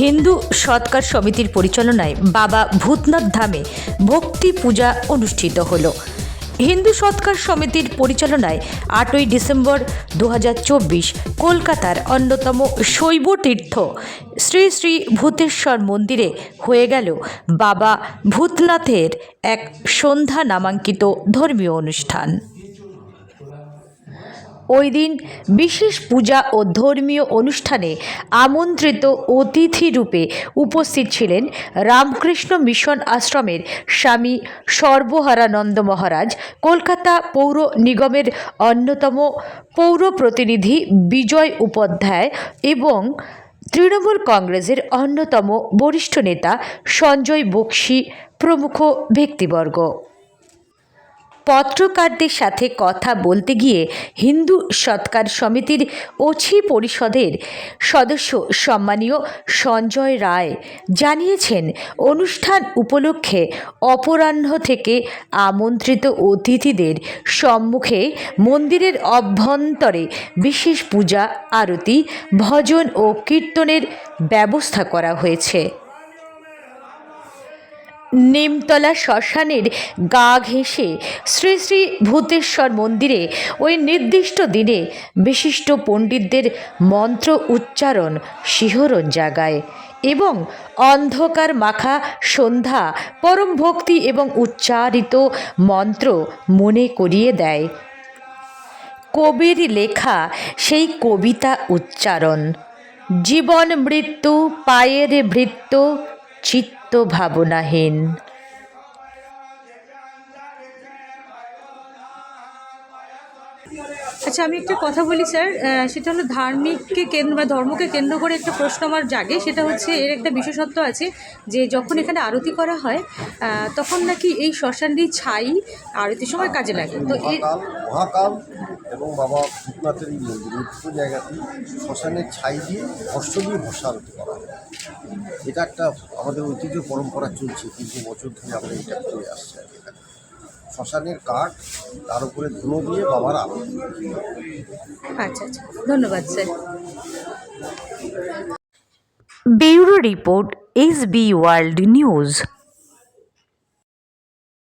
হিন্দু সৎকার সমিতির পরিচালনায় বাবা ভূতনাথ ধামে ভক্তি পূজা অনুষ্ঠিত হলো। হিন্দু সৎকার সমিতির পরিচালনায় আটই ডিসেম্বর দু হাজার চব্বিশ কলকাতার অন্যতম শৈব তীর্থ শ্রী শ্রী ভূতেশ্বর মন্দিরে হয়ে গেল বাবা ভূতনাথের এক সন্ধ্যা নামাঙ্কিত ধর্মীয় অনুষ্ঠান। ওই দিন বিশেষ পূজা ও ধর্মীয় অনুষ্ঠানে আমন্ত্রিত অতিথি রূপে উপস্থিত ছিলেন রামকৃষ্ণ মিশন আশ্রমের স্বামী সর্বহারানন্দ মহারাজ, কলকাতা পৌর নিগমের অন্যতম পৌর প্রতিনিধি বিজয় উপাধ্যায় এবং তৃণমূল কংগ্রেসের অন্যতম বরিষ্ঠ নেতা সঞ্জয় বক্সি প্রমুখ ব্যক্তিবর্গ। পত্রকারদের সাথে কথা বলতে গিয়ে হিন্দু সৎকার সমিতির ওছি পরিষদের সদস্য সম্মানীয় সঞ্জয় রায় জানিয়েছেন, অনুষ্ঠান উপলক্ষে অপরাহ্ন থেকে আমন্ত্রিত অতিথিদের সম্মুখে মন্দিরের অভ্যন্তরে বিশেষ পূজা, আরতি, ভজন ও কীর্তনের ব্যবস্থা করা হয়েছে। নিমতলা শ্মশানের গা ঘেঁষে শ্রী শ্রী ভূতেশ্বর মন্দিরে ওই নির্দিষ্ট দিনে বিশিষ্ট পণ্ডিতদের মন্ত্র উচ্চারণ শিহরণ জাগায় এবং অন্ধকার মাখা সন্ধ্যা, পরম ভক্তি এবং উচ্চারিত মন্ত্র মনে করিয়ে দেয়। কবির লেখা সেই কবিতা উচ্চারণ, জীবন মৃত্যু, পায়ের ভৃত্য চিত্ত ভাবনাহীন আচ্ছা আমি একটা কথা বলি স্যার। সেটা হলো ধার্মিককে কেন্দ্র বা ধর্মকে কেন্দ্র করে একটা প্রশ্ন আমার জাগে। সেটা হচ্ছে এর একটা বিশেষত্ব আছে যে যখন এখানে আরতি করা হয় তখন নাকি এই শ্মশানটি ছাই আরতির সময় কাজে লাগে। তো মহাকাল এবং বাবা ভূতনাথের এই মন্দির এই দুটো জায়গাতেই শ্মশানের ছাই দিয়ে ভস্য দিয়ে ভস্য আরতি করা হয় এটা একটা আমাদের ঐতিহ্য পরম্পরা চলছে কিন্তু বছর ধরে আমরা এটা করে আসছি আর এখানে। শ্মশানের কাঠ তার উপরে ধুনো দিয়ে বাবার আরতি। আচ্ছা আচ্ছা। ধন্যবাদ sir. Bureau report S B world news.